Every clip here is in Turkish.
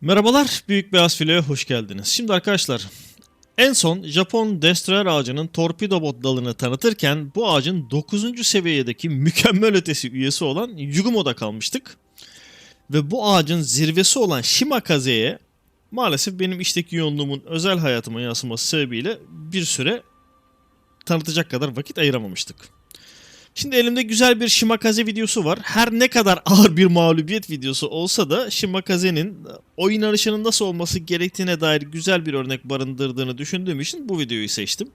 Merhabalar, Büyük Beyaz Filo'ya hoş geldiniz. Şimdi arkadaşlar, en son Japon Destroyer ağacının torpido bot dalını tanıtırken bu ağacın 9. seviyedeki mükemmel ötesi üyesi olan Yugumo'da kalmıştık. Ve bu ağacın zirvesi olan Shimakaze'ye maalesef benim işteki yoğunluğumun özel hayatıma yansıması sebebiyle bir süre tanıtacak kadar vakit ayıramamıştık. Şimdi elimde güzel bir Shimakaze videosu var. Her ne kadar ağır bir mağlubiyet videosu olsa da Shimakaze'nin oyun arayışının nasıl olması gerektiğine dair güzel bir örnek barındırdığını düşündüğüm için bu videoyu seçtim.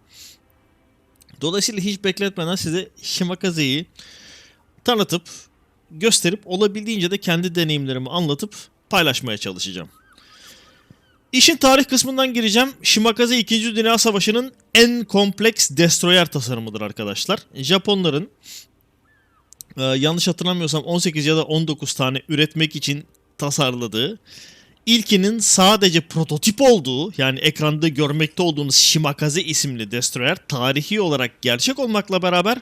Dolayısıyla hiç bekletmeden size Shimakaze'yi tanıtıp, gösterip olabildiğince de kendi deneyimlerimi anlatıp paylaşmaya çalışacağım. İşin tarih kısmından gireceğim. Shimakaze 2. Dünya Savaşı'nın en kompleks destroyer tasarımıdır arkadaşlar. Japonların e, yanlış hatırlamıyorsam 18 ya da 19 tane üretmek için tasarladığı ilkinin sadece prototip olduğu yani ekranda görmekte olduğunuz Shimakaze isimli destroyer tarihi olarak gerçek olmakla beraber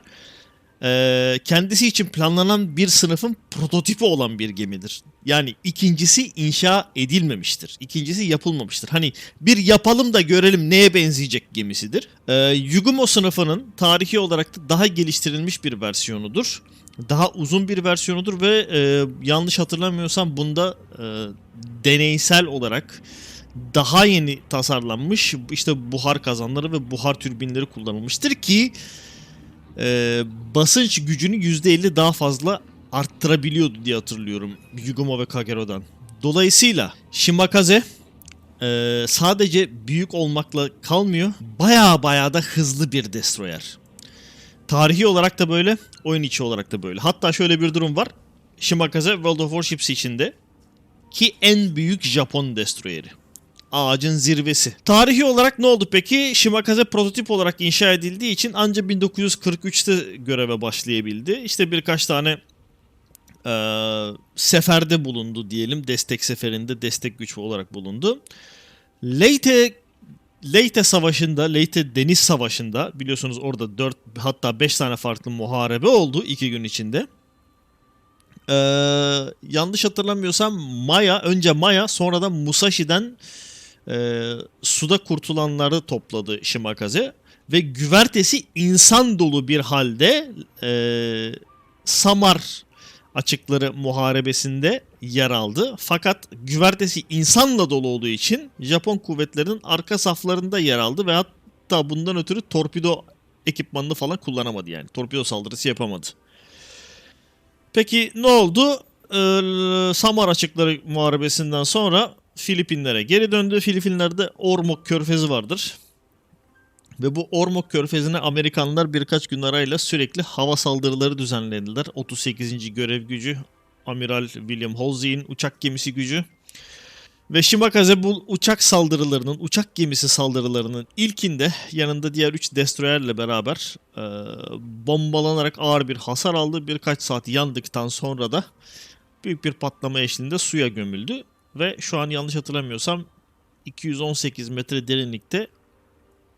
e, kendisi için planlanan bir sınıfın prototipi olan bir gemidir. Yani ikincisi inşa edilmemiştir. İkincisi yapılmamıştır. Hani bir yapalım da görelim neye benzeyecek gemisidir. E, Yugumo sınıfının tarihi olarak da daha geliştirilmiş bir versiyonudur. Daha uzun bir versiyonudur ve e, yanlış hatırlamıyorsam bunda e, deneysel olarak daha yeni tasarlanmış işte buhar kazanları ve buhar türbinleri kullanılmıştır ki e, basınç gücünü %50 daha fazla arttırabiliyordu diye hatırlıyorum Yugumo ve Kagero'dan. Dolayısıyla Shimakaze e, sadece büyük olmakla kalmıyor. Baya baya da hızlı bir destroyer. Tarihi olarak da böyle, oyun içi olarak da böyle. Hatta şöyle bir durum var. Shimakaze World of Warships içinde ki en büyük Japon destroyeri ağacın zirvesi. Tarihi olarak ne oldu peki? Shimakaze prototip olarak inşa edildiği için ancak 1943'te göreve başlayabildi. İşte birkaç tane eee, seferde bulundu diyelim. Destek seferinde destek güç olarak bulundu. Leyte Leyte Savaşı'nda, Leyte Deniz Savaşı'nda biliyorsunuz orada 4 hatta 5 tane farklı muharebe oldu 2 gün içinde. Ee, yanlış hatırlamıyorsam Maya, önce Maya sonra da Musashi'den e, suda kurtulanları topladı Shimakaze ve güvertesi insan dolu bir halde e, Samar açıkları muharebesinde yer aldı. Fakat güvertesi insanla dolu olduğu için Japon kuvvetlerinin arka saflarında yer aldı ve hatta bundan ötürü torpido ekipmanını falan kullanamadı yani. Torpido saldırısı yapamadı. Peki ne oldu? Ee, Samar açıkları muharebesinden sonra Filipinlere geri döndü. Filipinler'de Ormok Körfezi vardır. Ve bu Ormok Körfezi'ne Amerikanlar birkaç gün arayla sürekli hava saldırıları düzenlediler. 38. görev gücü Amiral William Halsey'in uçak gemisi gücü. Ve Shimakaze bu uçak saldırılarının, uçak gemisi saldırılarının ilkinde yanında diğer 3 destroyerle beraber e, bombalanarak ağır bir hasar aldı. Birkaç saat yandıktan sonra da büyük bir patlama eşliğinde suya gömüldü. Ve şu an yanlış hatırlamıyorsam 218 metre derinlikte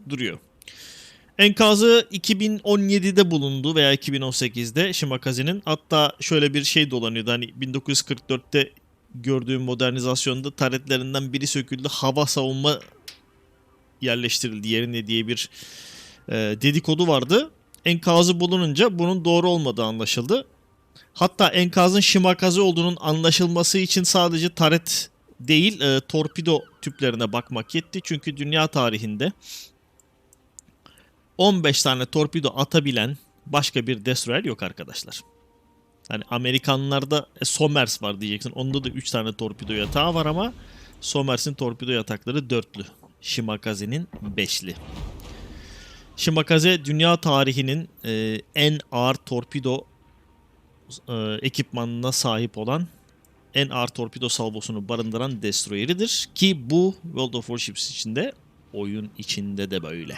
duruyor. Enkazı 2017'de bulundu veya 2018'de Shimakaze'nin. Hatta şöyle bir şey dolanıyordu. Hani 1944'te gördüğüm modernizasyonda taretlerinden biri söküldü. Hava savunma yerleştirildi yerine diye bir e, dedikodu vardı. Enkazı bulununca bunun doğru olmadığı anlaşıldı. Hatta enkazın Shimakaze olduğunun anlaşılması için sadece taret değil e, torpido tüplerine bakmak yetti. Çünkü dünya tarihinde 15 tane torpido atabilen başka bir destroyer yok arkadaşlar. Hani Amerikanlarda e, Somers var diyeceksin. Onda da 3 tane torpido yatağı var ama Somers'in torpido yatakları dörtlü. Shimakaze'nin beşli. Shimakaze dünya tarihinin e, en ağır torpido e, ekipmanına sahip olan en ağır torpido salvosunu barındıran destroyeridir. Ki bu World of Warships içinde oyun içinde de böyle.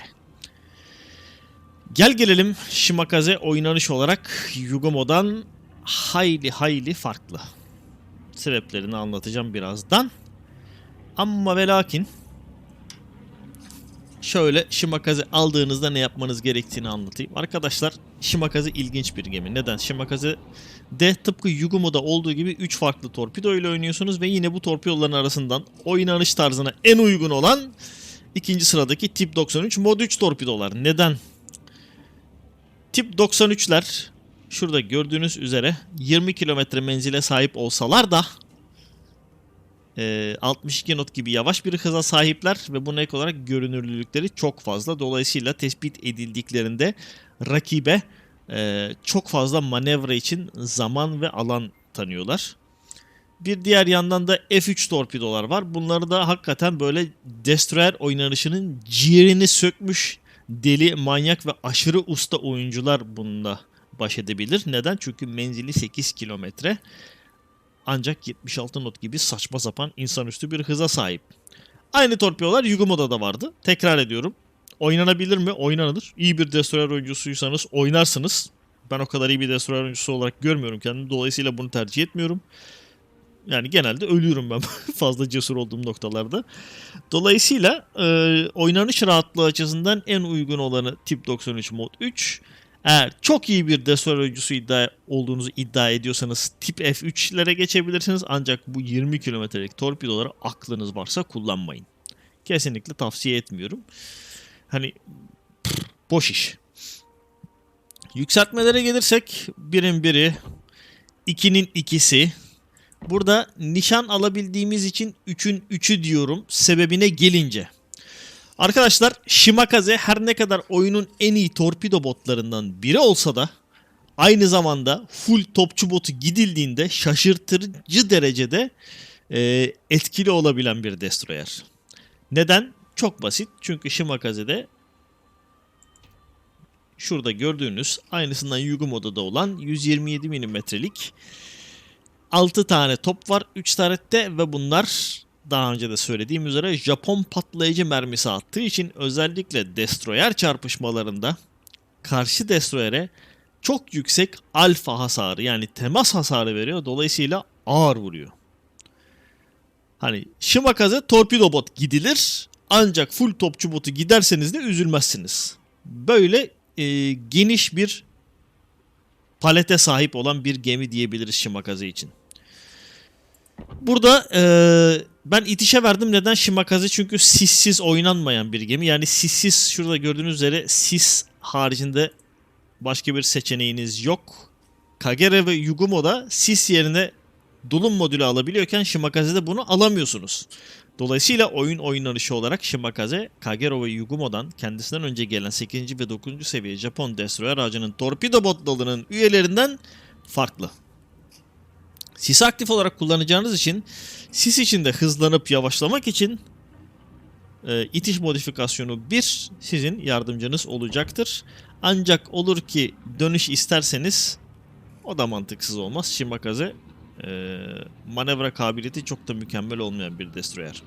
Gel gelelim Shimakaze oynanış olarak Yugumo'dan hayli hayli farklı. Sebeplerini anlatacağım birazdan. Ama ve lakin şöyle Shimakaze aldığınızda ne yapmanız gerektiğini anlatayım. Arkadaşlar Shimakaze ilginç bir gemi. Neden? Shimakaze de tıpkı Yugumo'da olduğu gibi 3 farklı torpido ile oynuyorsunuz ve yine bu torpidoların arasından oynanış tarzına en uygun olan ikinci sıradaki Tip 93 Mod 3 torpidolar. Neden? Tip 93'ler şurada gördüğünüz üzere 20 kilometre menzile sahip olsalar da e, 62 knot gibi yavaş bir hıza sahipler ve buna ek olarak görünürlülükleri çok fazla. Dolayısıyla tespit edildiklerinde rakibe e, çok fazla manevra için zaman ve alan tanıyorlar. Bir diğer yandan da F3 torpidolar var. Bunları da hakikaten böyle Destroyer oynanışının ciğerini sökmüş deli, manyak ve aşırı usta oyuncular bununla baş edebilir. Neden? Çünkü menzili 8 kilometre. Ancak 76 knot gibi saçma sapan insanüstü bir hıza sahip. Aynı torpidolar Yugumo'da da vardı. Tekrar ediyorum. Oynanabilir mi? Oynanılır. İyi bir Destroyer oyuncusuysanız oynarsınız. Ben o kadar iyi bir Destroyer oyuncusu olarak görmüyorum kendimi. Dolayısıyla bunu tercih etmiyorum. Yani genelde ölüyorum ben fazla cesur olduğum noktalarda. Dolayısıyla e, oynanış rahatlığı açısından en uygun olanı Tip 93 Mod 3. Eğer çok iyi bir destroyer oyuncusu iddia olduğunuzu iddia ediyorsanız tip F3'lere geçebilirsiniz. Ancak bu 20 kilometrelik torpidoları aklınız varsa kullanmayın. Kesinlikle tavsiye etmiyorum. Hani pff, boş iş. Yükseltmelere gelirsek birin biri, ikinin ikisi. Burada nişan alabildiğimiz için 3'ün 3'ü diyorum sebebine gelince. Arkadaşlar Shimakaze her ne kadar oyunun en iyi torpido botlarından biri olsa da aynı zamanda full topçu botu gidildiğinde şaşırtıcı derecede e, etkili olabilen bir destroyer. Neden? Çok basit. Çünkü Shimakaze'de şurada gördüğünüz aynısından Yugumo'da da olan 127 milimetrelik 6 tane top var 3 tarette ve bunlar daha önce de söylediğim üzere Japon patlayıcı mermisi attığı için özellikle destroyer çarpışmalarında karşı destroyere çok yüksek alfa hasarı yani temas hasarı veriyor. Dolayısıyla ağır vuruyor. Hani Shimakaze torpido bot gidilir ancak full topçu botu giderseniz de üzülmezsiniz. Böyle e, geniş bir palete sahip olan bir gemi diyebiliriz Shimakaze için. Burada e, ben itişe verdim. Neden Shimakaze? Çünkü sissiz oynanmayan bir gemi. Yani sissiz şurada gördüğünüz üzere sis haricinde başka bir seçeneğiniz yok. Kagere ve Yugumo'da sis yerine dolum modülü alabiliyorken Shimakaze'de bunu alamıyorsunuz. Dolayısıyla oyun oynanışı olarak Shimakaze, Kagero ve Yugumo'dan kendisinden önce gelen 8. ve 9. seviye Japon Destroyer ağacının torpido bot dalının üyelerinden farklı. Sis aktif olarak kullanacağınız için sis içinde hızlanıp yavaşlamak için e, itiş modifikasyonu 1 sizin yardımcınız olacaktır. Ancak olur ki dönüş isterseniz o da mantıksız olmaz. Shimakaze e, manevra kabiliyeti çok da mükemmel olmayan bir destroyer.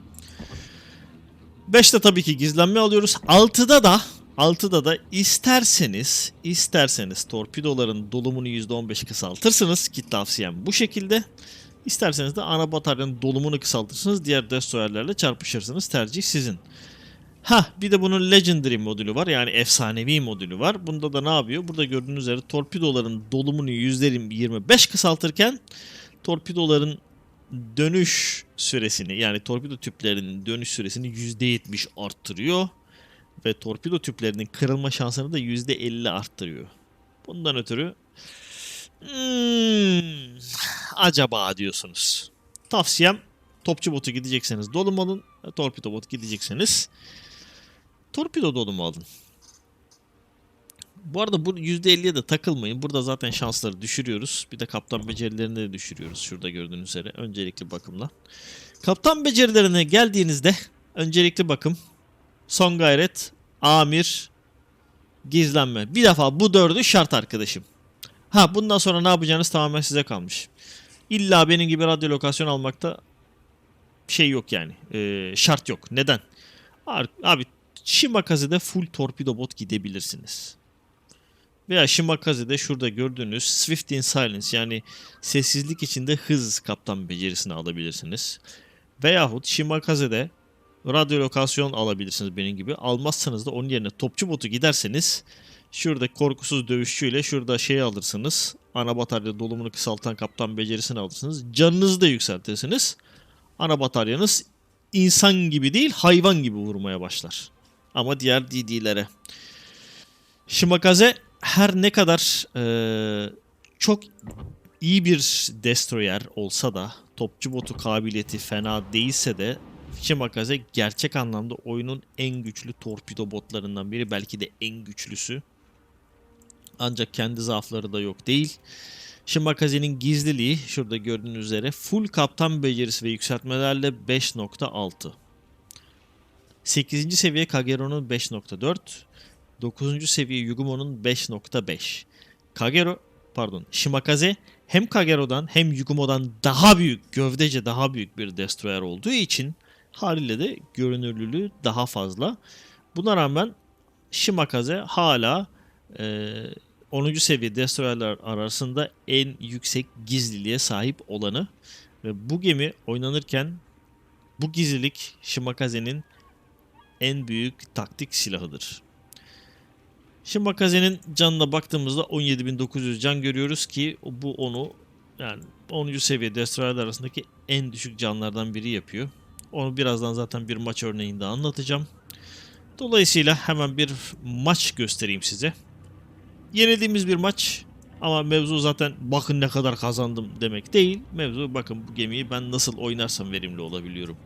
5'te tabii ki gizlenme alıyoruz. 6'da da 6'da da isterseniz isterseniz torpidoların dolumunu %15 kısaltırsınız ki tavsiyem bu şekilde. İsterseniz de ana bataryanın dolumunu kısaltırsınız. Diğer destroyerlerle çarpışırsınız. Tercih sizin. Ha bir de bunun Legendary modülü var. Yani efsanevi modülü var. Bunda da ne yapıyor? Burada gördüğünüz üzere torpidoların dolumunu %25 kısaltırken torpidoların dönüş süresini yani torpido tüplerinin dönüş süresini %70 arttırıyor ve torpido tüplerinin kırılma şansını da %50 arttırıyor. Bundan ötürü hmm, acaba diyorsunuz. Tavsiyem topçu botu gidecekseniz dolum alın. Torpido botu gidecekseniz torpido dolumu alın. Bu arada bu %50'ye de takılmayın. Burada zaten şansları düşürüyoruz. Bir de kaptan becerilerini de düşürüyoruz. Şurada gördüğünüz üzere öncelikli bakımla. Kaptan becerilerine geldiğinizde öncelikli bakım, son gayret, amir, gizlenme. Bir defa bu dördü şart arkadaşım. Ha bundan sonra ne yapacağınız tamamen size kalmış. İlla benim gibi radyo lokasyon almakta şey yok yani. Ee, şart yok. Neden? Abi Shimakaze'de full torpido bot gidebilirsiniz. Veya Shimakaze'de şurada gördüğünüz Swift in Silence yani sessizlik içinde hız kaptan becerisini alabilirsiniz. Veyahut Shimakaze'de radyolokasyon alabilirsiniz benim gibi. Almazsanız da onun yerine topçu botu giderseniz şurada korkusuz dövüşçüyle şurada şey alırsınız. Ana batarya dolumunu kısaltan kaptan becerisini alırsınız. Canınızı da yükseltirsiniz. Ana bataryanız insan gibi değil hayvan gibi vurmaya başlar. Ama diğer DD'lere. Shimakaze her ne kadar eee, çok iyi bir destroyer olsa da topçu botu kabiliyeti fena değilse de Shimakaze gerçek anlamda oyunun en güçlü torpido botlarından biri belki de en güçlüsü. Ancak kendi zaafları da yok değil. Shimakaze'nin gizliliği şurada gördüğünüz üzere full kaptan becerisi ve yükseltmelerle 5.6. 8. seviye Kagero'nun 5.4. 9. seviye Yugumo'nun 5.5. Kagero pardon Shimakaze hem Kagero'dan hem Yugumo'dan daha büyük, gövdece daha büyük bir destroyer olduğu için haliyle de görünürlülüğü daha fazla. Buna rağmen Shimakaze hala e, 10. seviye destroyerler arasında en yüksek gizliliğe sahip olanı ve bu gemi oynanırken bu gizlilik Shimakaze'nin en büyük taktik silahıdır. Shimakaze'nin canına baktığımızda 17.900 can görüyoruz ki bu onu yani 10. seviye destroyerler arasındaki en düşük canlardan biri yapıyor. Onu birazdan zaten bir maç örneğinde anlatacağım. Dolayısıyla hemen bir maç göstereyim size. Yenildiğimiz bir maç ama mevzu zaten bakın ne kadar kazandım demek değil. Mevzu bakın bu gemiyi ben nasıl oynarsam verimli olabiliyorum.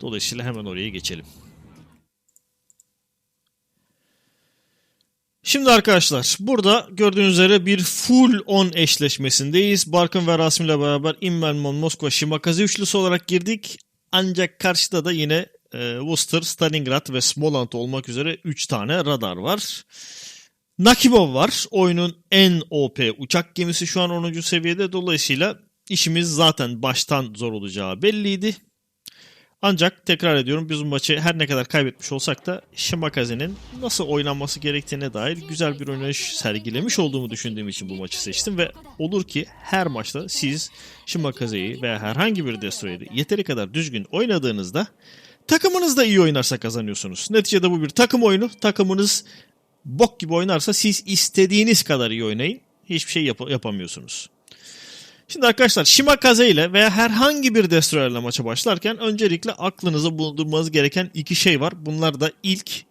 Dolayısıyla hemen oraya geçelim. Şimdi arkadaşlar burada gördüğünüz üzere bir full on eşleşmesindeyiz. Barkın ve Rasim ile beraber Invermon, Moskva, Shimakaze üçlüsü olarak girdik. Ancak karşıda da yine e, Worcester, Stalingrad ve Smolensk olmak üzere 3 tane radar var. Nakimov var. Oyunun en OP uçak gemisi şu an 10. seviyede. Dolayısıyla işimiz zaten baştan zor olacağı belliydi. Ancak tekrar ediyorum biz bu maçı her ne kadar kaybetmiş olsak da Shimakaze'nin nasıl oynanması gerektiğine dair güzel bir oynayış sergilemiş olduğumu düşündüğüm için bu maçı seçtim ve olur ki her maçta siz Shimakaze'yi veya herhangi bir destroyer'i yeteri kadar düzgün oynadığınızda takımınız da iyi oynarsa kazanıyorsunuz. Neticede bu bir takım oyunu. Takımınız bok gibi oynarsa siz istediğiniz kadar iyi oynayın. Hiçbir şey yap- yapamıyorsunuz. Şimdi arkadaşlar Shimakaze ile veya herhangi bir destroyerle maça başlarken öncelikle aklınıza bulundurmanız gereken iki şey var. Bunlar da ilk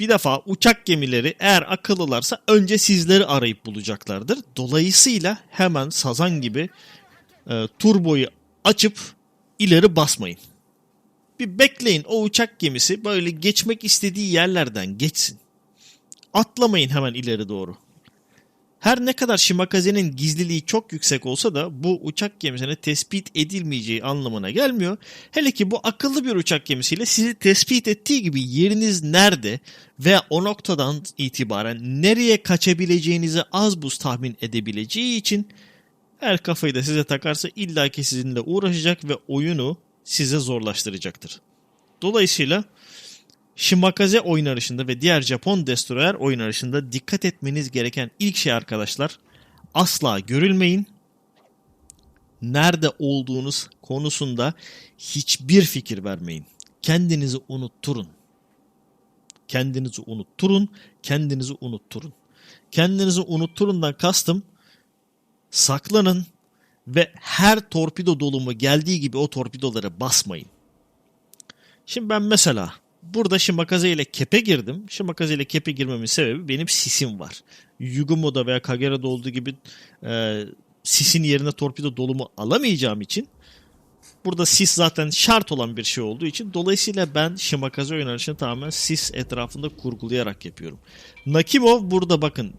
bir defa uçak gemileri eğer akıllılarsa önce sizleri arayıp bulacaklardır. Dolayısıyla hemen sazan gibi e, turboyu açıp ileri basmayın. Bir bekleyin o uçak gemisi böyle geçmek istediği yerlerden geçsin. Atlamayın hemen ileri doğru. Her ne kadar Shimakaze'nin gizliliği çok yüksek olsa da bu uçak gemisine tespit edilmeyeceği anlamına gelmiyor. Hele ki bu akıllı bir uçak gemisiyle sizi tespit ettiği gibi yeriniz nerede ve o noktadan itibaren nereye kaçabileceğinizi az buz tahmin edebileceği için eğer kafayı da size takarsa illaki sizinle uğraşacak ve oyunu size zorlaştıracaktır. Dolayısıyla Shimakaze oynarışında ve diğer Japon destroyer oynarışında dikkat etmeniz gereken ilk şey arkadaşlar asla görülmeyin. Nerede olduğunuz konusunda hiçbir fikir vermeyin. Kendinizi unutturun. Kendinizi unutturun, kendinizi unutturun. Kendinizi unutturundan kastım saklanın ve her torpido dolumu geldiği gibi o torpidolara basmayın. Şimdi ben mesela burada Shimakaze ile kepe girdim. Shimakaze ile kepe girmemin sebebi benim sisim var. Yugumo'da veya Kagera'da olduğu gibi e, sisin yerine torpido dolumu alamayacağım için burada sis zaten şart olan bir şey olduğu için dolayısıyla ben Shimakaze oynanışını tamamen sis etrafında kurgulayarak yapıyorum. Nakimo burada bakın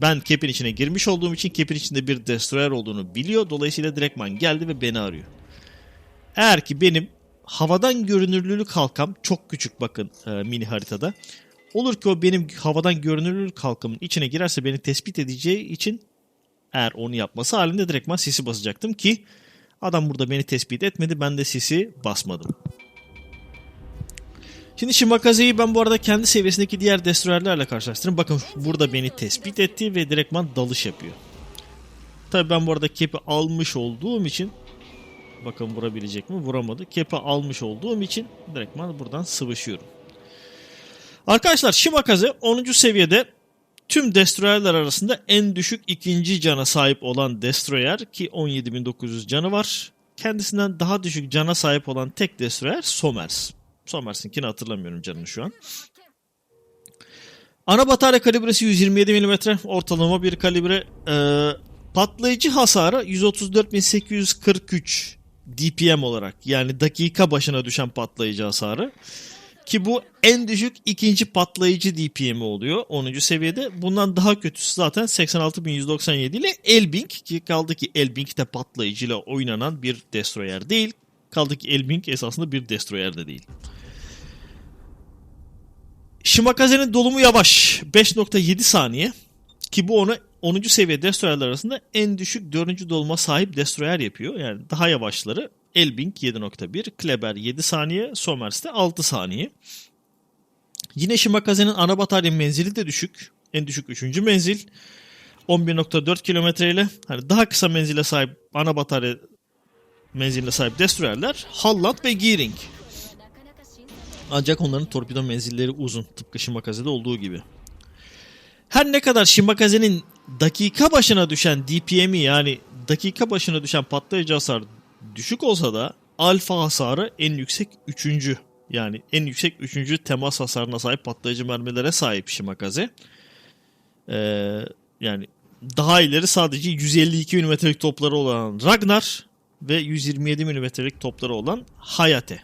ben Cap'in içine girmiş olduğum için Cap'in içinde bir destroyer olduğunu biliyor. Dolayısıyla direktman geldi ve beni arıyor. Eğer ki benim havadan görünürlülük halkam çok küçük bakın e, mini haritada. Olur ki o benim havadan görünürlülük halkamın içine girerse beni tespit edeceği için eğer onu yapması halinde direktman sisi basacaktım ki adam burada beni tespit etmedi ben de sisi basmadım. Şimdi Shimakaze'yi ben bu arada kendi seviyesindeki diğer destroyerlerle karşılaştırdım. Bakın burada beni tespit etti ve direktman dalış yapıyor. Tabii ben bu arada cap'i almış olduğum için Bakın vurabilecek mi? Vuramadı. Kepa almış olduğum için direktman buradan sıvışıyorum. Arkadaşlar Shimakaze 10. seviyede tüm destroyerler arasında en düşük ikinci cana sahip olan destroyer ki 17.900 canı var. Kendisinden daha düşük cana sahip olan tek destroyer Somers. Somers'inkini hatırlamıyorum canını şu an. Ana batarya kalibresi 127 mm ortalama bir kalibre. Ee, patlayıcı hasarı 134.843 DPM olarak yani dakika başına düşen patlayıcı hasarı. Ki bu en düşük ikinci patlayıcı DPM oluyor 10. seviyede. Bundan daha kötüsü zaten 86.197 ile Elbing ki kaldı ki Elbing de patlayıcı ile oynanan bir destroyer değil. Kaldı ki Elbing esasında bir destroyer de değil. Shimakaze'nin dolumu yavaş. 5.7 saniye. Ki bu onu 10. seviye destroyerler arasında en düşük 4. doluma sahip destroyer yapıyor. Yani daha yavaşları Elbing 7.1, Kleber 7 saniye, Somers de 6 saniye. Yine Shimakaze'nin ana batarya menzili de düşük. En düşük 3. menzil. 11.4 kilometre ile hani daha kısa menzile sahip ana batarya menziline sahip destroyerler Halland ve Gearing. Ancak onların torpido menzilleri uzun. Tıpkı Shimakaze'de olduğu gibi. Her ne kadar Shimakaze'nin dakika başına düşen DPM'i yani dakika başına düşen patlayıcı hasar düşük olsa da alfa hasarı en yüksek 3. Yani en yüksek 3. temas hasarına sahip patlayıcı mermilere sahip Shimakaze. Ee, yani daha ileri sadece 152 mm'lik topları olan Ragnar ve 127 mm'lik topları olan Hayate.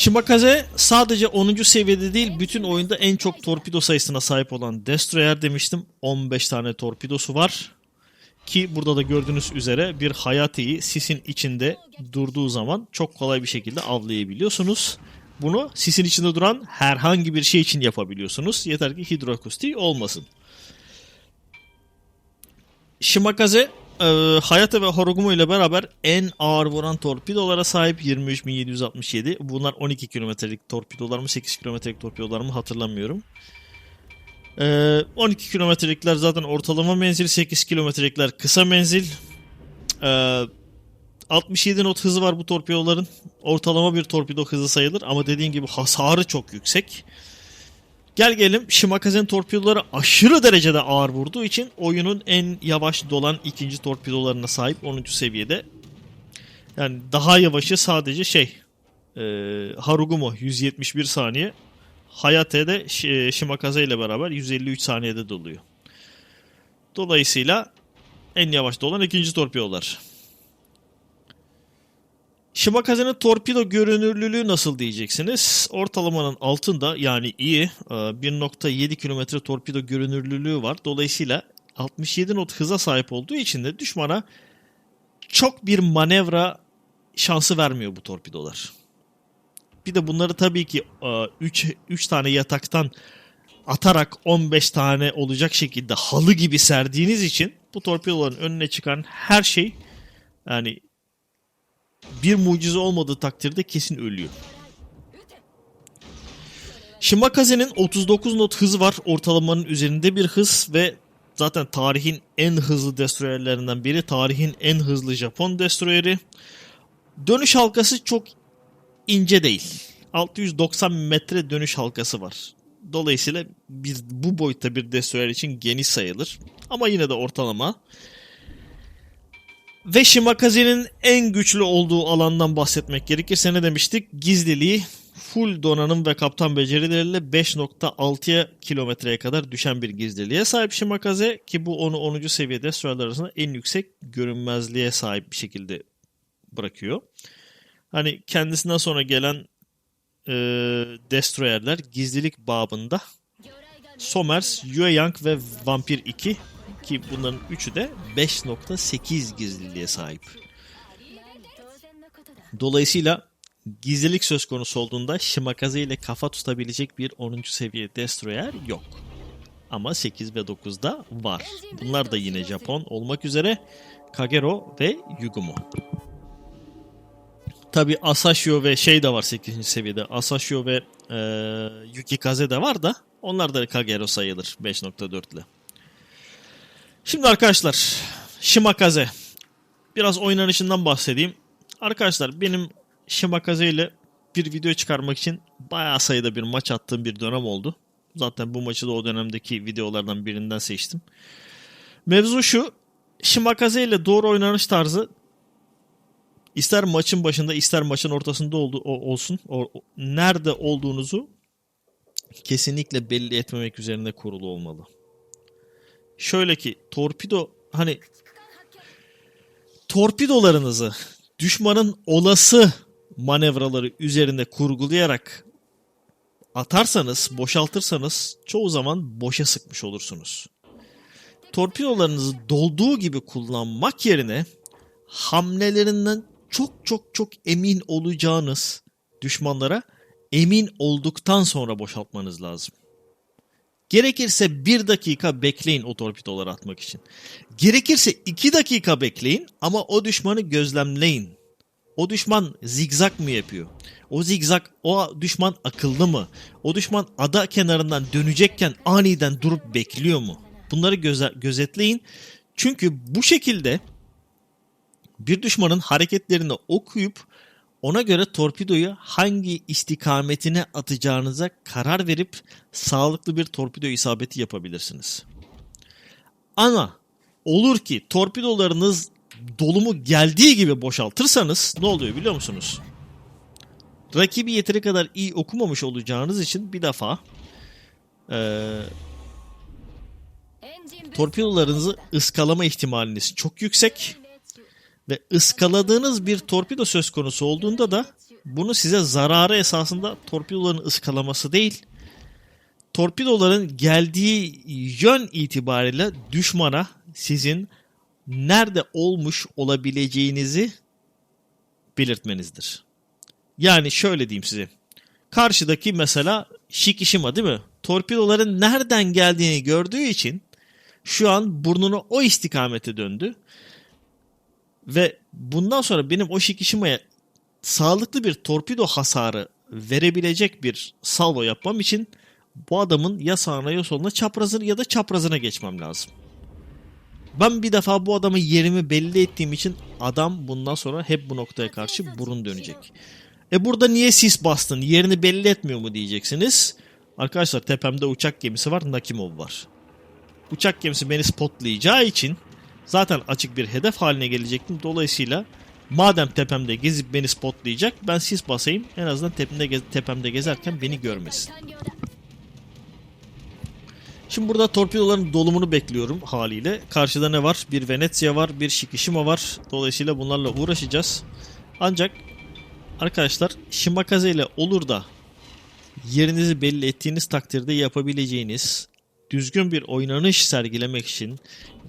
Shimakaze sadece 10. seviyede değil bütün oyunda en çok torpido sayısına sahip olan Destroyer demiştim. 15 tane torpidosu var. Ki burada da gördüğünüz üzere bir Hayate'yi sisin içinde durduğu zaman çok kolay bir şekilde avlayabiliyorsunuz. Bunu sisin içinde duran herhangi bir şey için yapabiliyorsunuz. Yeter ki hidroakustik olmasın. Shimakaze e, Hayate ve Horogumo ile beraber en ağır vuran torpidolara sahip 23.767. Bunlar 12 kilometrelik torpidolar mı 8 kilometrelik torpidolar mı hatırlamıyorum. E, 12 kilometrelikler zaten ortalama menzil 8 kilometrelikler kısa menzil. E, 67 not hızı var bu torpidoların. Ortalama bir torpido hızı sayılır ama dediğim gibi hasarı çok yüksek. Gel gelelim Shimakaze'nin torpidoları aşırı derecede ağır vurduğu için oyunun en yavaş dolan ikinci torpidolarına sahip 10. seviyede. Yani daha yavaşı sadece şey e, Harugumo 171 saniye. Hayate de Sh- Shimakaze ile beraber 153 saniyede doluyor. Dolayısıyla en yavaş dolan ikinci torpidolar. Shimakaze'nin torpido görünürlülüğü nasıl diyeceksiniz? Ortalamanın altında yani iyi e, 1.7 kilometre torpido görünürlülüğü var. Dolayısıyla 67 not hıza sahip olduğu için de düşmana çok bir manevra şansı vermiyor bu torpidolar. Bir de bunları tabii ki 3 3 tane yataktan atarak 15 tane olacak şekilde halı gibi serdiğiniz için bu torpidoların önüne çıkan her şey yani bir mucize olmadığı takdirde kesin ölüyor. Shimakaze'nin 39 not hızı var. Ortalamanın üzerinde bir hız ve zaten tarihin en hızlı destroyerlerinden biri. Tarihin en hızlı Japon destroyeri. Dönüş halkası çok ince değil. 690 metre dönüş halkası var. Dolayısıyla biz bu boyutta bir destroyer için geniş sayılır. Ama yine de ortalama. Ve Shimakaze'nin en güçlü olduğu alandan bahsetmek gerekirse ne demiştik? Gizliliği full donanım ve kaptan becerileriyle 5.6'ya kilometreye kadar düşen bir gizliliğe sahip Shimakaze ki bu onu 10. seviyede süreler arasında en yüksek görünmezliğe sahip bir şekilde bırakıyor. Hani kendisinden sonra gelen e, Destroyer'ler gizlilik babında Somers, Yueyang ve Vampir 2 ki bunların üçü de 5.8 gizliliğe sahip. Dolayısıyla gizlilik söz konusu olduğunda Shimakaze ile kafa tutabilecek bir 10. seviye Destroyer yok. Ama 8 ve 9'da var. Bunlar da yine Japon olmak üzere Kagero ve Yugumo. Tabi Asashio ve şey de var 8. seviyede. Asashio ve e, Yukikaze de var da onlar da Kagero sayılır 5.4 ile. Şimdi arkadaşlar Shimakaze. biraz oynanışından bahsedeyim. Arkadaşlar benim Shimakaze ile bir video çıkarmak için bayağı sayıda bir maç attığım bir dönem oldu. Zaten bu maçı da o dönemdeki videolardan birinden seçtim. Mevzu şu. Shimakaze ile doğru oynanış tarzı ister maçın başında ister maçın ortasında oldu, olsun o, nerede olduğunuzu kesinlikle belli etmemek üzerine kurulu olmalı. Şöyle ki torpido hani torpidolarınızı düşmanın olası manevraları üzerinde kurgulayarak atarsanız, boşaltırsanız çoğu zaman boşa sıkmış olursunuz. Torpidolarınızı dolduğu gibi kullanmak yerine hamlelerinden çok çok çok emin olacağınız düşmanlara emin olduktan sonra boşaltmanız lazım. Gerekirse bir dakika bekleyin o torpidoları atmak için. Gerekirse iki dakika bekleyin ama o düşmanı gözlemleyin. O düşman zigzag mı yapıyor? O zigzag, o düşman akıllı mı? O düşman ada kenarından dönecekken aniden durup bekliyor mu? Bunları göze, gözetleyin. Çünkü bu şekilde bir düşmanın hareketlerini okuyup ona göre torpidoyu hangi istikametine atacağınıza karar verip sağlıklı bir torpido isabeti yapabilirsiniz. Ama olur ki torpidolarınız dolumu geldiği gibi boşaltırsanız ne oluyor biliyor musunuz? Rakibi yeteri kadar iyi okumamış olacağınız için bir defa ee, torpidolarınızı ıskalama ihtimaliniz çok yüksek ve ıskaladığınız bir torpido söz konusu olduğunda da bunu size zararı esasında torpidoların ıskalaması değil, torpidoların geldiği yön itibariyle düşmana sizin nerede olmuş olabileceğinizi belirtmenizdir. Yani şöyle diyeyim size. Karşıdaki mesela Shikishima değil mi? Torpidoların nereden geldiğini gördüğü için şu an burnunu o istikamete döndü. Ve bundan sonra benim o Shikishima'ya sağlıklı bir torpido hasarı verebilecek bir salvo yapmam için bu adamın ya sağına ya soluna çaprazını ya da çaprazına geçmem lazım. Ben bir defa bu adamın yerimi belli ettiğim için adam bundan sonra hep bu noktaya karşı burun dönecek. E burada niye sis bastın? Yerini belli etmiyor mu diyeceksiniz. Arkadaşlar tepemde uçak gemisi var. Nakimov var. Uçak gemisi beni spotlayacağı için zaten açık bir hedef haline gelecektim. Dolayısıyla madem tepemde gezip beni spotlayacak ben sis basayım. En azından tepemde, tepemde gezerken beni görmesin. Şimdi burada torpidoların dolumunu bekliyorum haliyle. Karşıda ne var? Bir Venezia var, bir Shikishima var. Dolayısıyla bunlarla uğraşacağız. Ancak arkadaşlar Shimakaze ile olur da yerinizi belli ettiğiniz takdirde yapabileceğiniz düzgün bir oynanış sergilemek için,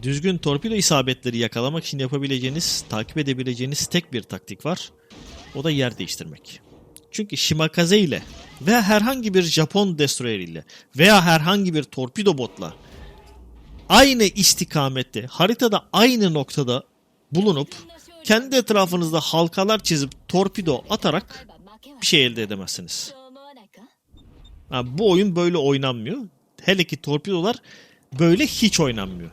düzgün torpido isabetleri yakalamak için yapabileceğiniz, takip edebileceğiniz tek bir taktik var. O da yer değiştirmek. Çünkü Shimakaze ile veya herhangi bir Japon destroyer ile veya herhangi bir torpido botla aynı istikamette, haritada aynı noktada bulunup kendi etrafınızda halkalar çizip torpido atarak bir şey elde edemezsiniz. Yani bu oyun böyle oynanmıyor. Hele ki torpidolar böyle hiç oynanmıyor.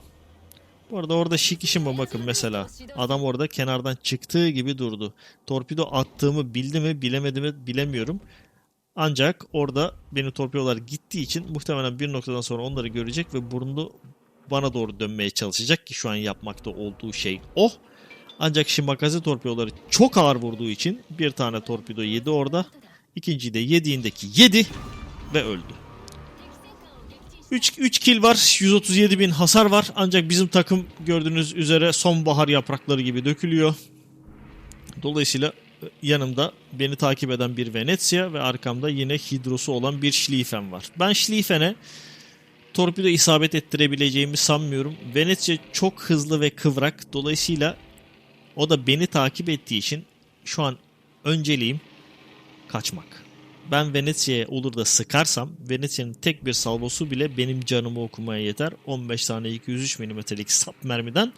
Bu arada orada Shikishima bakın mesela. Adam orada kenardan çıktığı gibi durdu. Torpido attığımı bildi mi bilemedi mi bilemiyorum. Ancak orada benim torpidolar gittiği için muhtemelen bir noktadan sonra onları görecek ve burnunu bana doğru dönmeye çalışacak ki şu an yapmakta olduğu şey o. Ancak Shimakaze torpidoları çok ağır vurduğu için bir tane torpido yedi orada. İkinciyi de yediğindeki yedi ve öldü. 3, 3 kill var. 137 bin hasar var. Ancak bizim takım gördüğünüz üzere sonbahar yaprakları gibi dökülüyor. Dolayısıyla yanımda beni takip eden bir Venezia ve arkamda yine hidrosu olan bir Schlieffen var. Ben Schlieffen'e torpido isabet ettirebileceğimi sanmıyorum. Venezia çok hızlı ve kıvrak. Dolayısıyla o da beni takip ettiği için şu an önceliğim kaçmak ben Venezia'ya olur da sıkarsam Venezia'nın tek bir salvosu bile benim canımı okumaya yeter. 15 tane 203 milimetrelik sap mermiden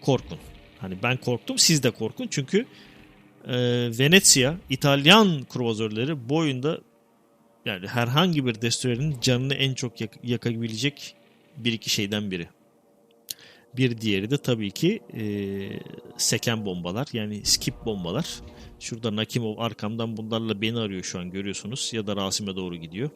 korkun. Hani ben korktum siz de korkun çünkü e, Venezia İtalyan kruvazörleri bu oyunda yani herhangi bir destroyerin canını en çok yak- yakabilecek bir iki şeyden biri. Bir diğeri de tabii ki e, seken bombalar yani skip bombalar. Şurada Nakimov arkamdan bunlarla beni arıyor şu an görüyorsunuz ya da Rasim'e doğru gidiyor.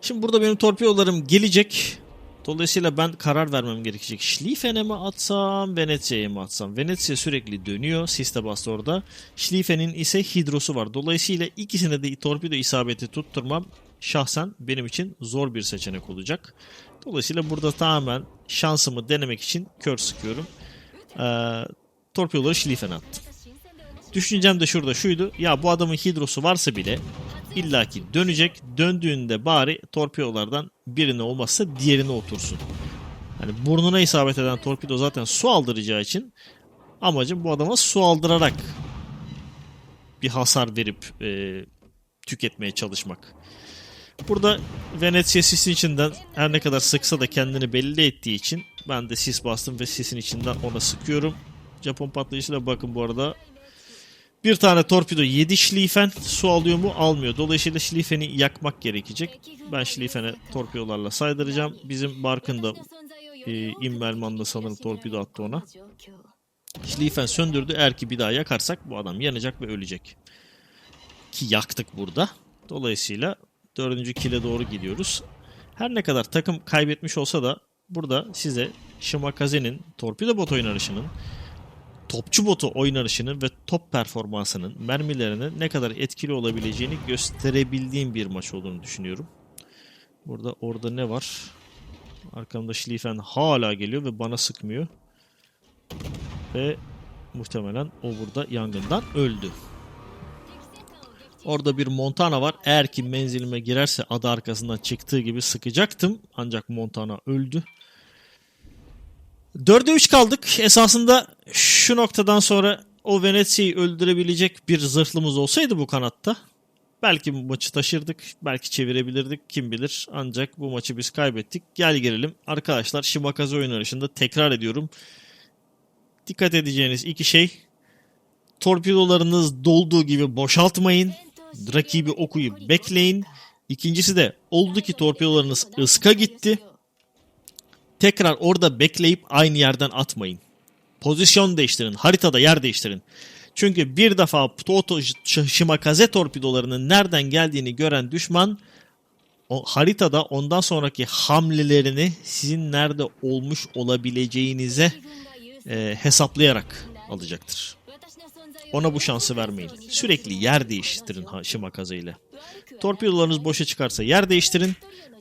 Şimdi burada benim torpidolarım gelecek. Dolayısıyla ben karar vermem gerekecek. Schlieffen'e mi atsam, Venezia'ya mı atsam? Venezia sürekli dönüyor. Siste bastı orada. Schlieffen'in ise hidrosu var. Dolayısıyla ikisine de torpido isabeti tutturmam şahsen benim için zor bir seçenek olacak. Dolayısıyla burada tamamen şansımı denemek için kör sıkıyorum. Ee, torpidoları Schlieffen'e attım. Düşüncem de şurada şuydu. Ya bu adamın hidrosu varsa bile illaki dönecek. Döndüğünde bari torpidolardan birine olmazsa diğerine otursun. Hani burnuna isabet eden torpido zaten su aldıracağı için amacım bu adama su aldırarak bir hasar verip e, tüketmeye çalışmak. Burada Venezia sisin içinden her ne kadar sıksa da kendini belli ettiği için ben de sis bastım ve sisin içinden ona sıkıyorum. Japon patlayıcısıyla bakın bu arada bir tane torpido 7 Schlieffen su alıyor mu? Almıyor. Dolayısıyla Schlieffen'i yakmak gerekecek. Ben Schlieffen'e torpidolarla saydıracağım. Bizim Barkın da e, Immelman sanırım torpido attı ona. Schlieffen söndürdü. Eğer ki bir daha yakarsak bu adam yanacak ve ölecek. Ki yaktık burada. Dolayısıyla dördüncü kile doğru gidiyoruz. Her ne kadar takım kaybetmiş olsa da burada size Shimakaze'nin torpido bot oynanışının topçu botu oynanışının ve top performansının mermilerine ne kadar etkili olabileceğini gösterebildiğim bir maç olduğunu düşünüyorum. Burada orada ne var? Arkamda Schlieffen hala geliyor ve bana sıkmıyor. Ve muhtemelen o burada yangından öldü. Orada bir Montana var. Eğer ki menzilime girerse adı arkasından çıktığı gibi sıkacaktım. Ancak Montana öldü. 4'e 3 kaldık. Esasında şu noktadan sonra o Venezia'yı öldürebilecek bir zırhlımız olsaydı bu kanatta belki bu maçı taşırdık, belki çevirebilirdik kim bilir. Ancak bu maçı biz kaybettik. Gel gelelim. Arkadaşlar Shimakaze oynanışında tekrar ediyorum. Dikkat edeceğiniz iki şey. Torpidolarınız dolduğu gibi boşaltmayın. Rakibi okuyup bekleyin. İkincisi de oldu ki torpidolarınız ıska gitti tekrar orada bekleyip aynı yerden atmayın. Pozisyon değiştirin. Haritada yer değiştirin. Çünkü bir defa Toto Shimakaze torpidolarının nereden geldiğini gören düşman o haritada ondan sonraki hamlelerini sizin nerede olmuş olabileceğinize e, hesaplayarak alacaktır. Ona bu şansı vermeyin. Sürekli yer değiştirin Shimakaze ile. Torpidolarınız boşa çıkarsa yer değiştirin.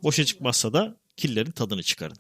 Boşa çıkmazsa da killerin tadını çıkarın.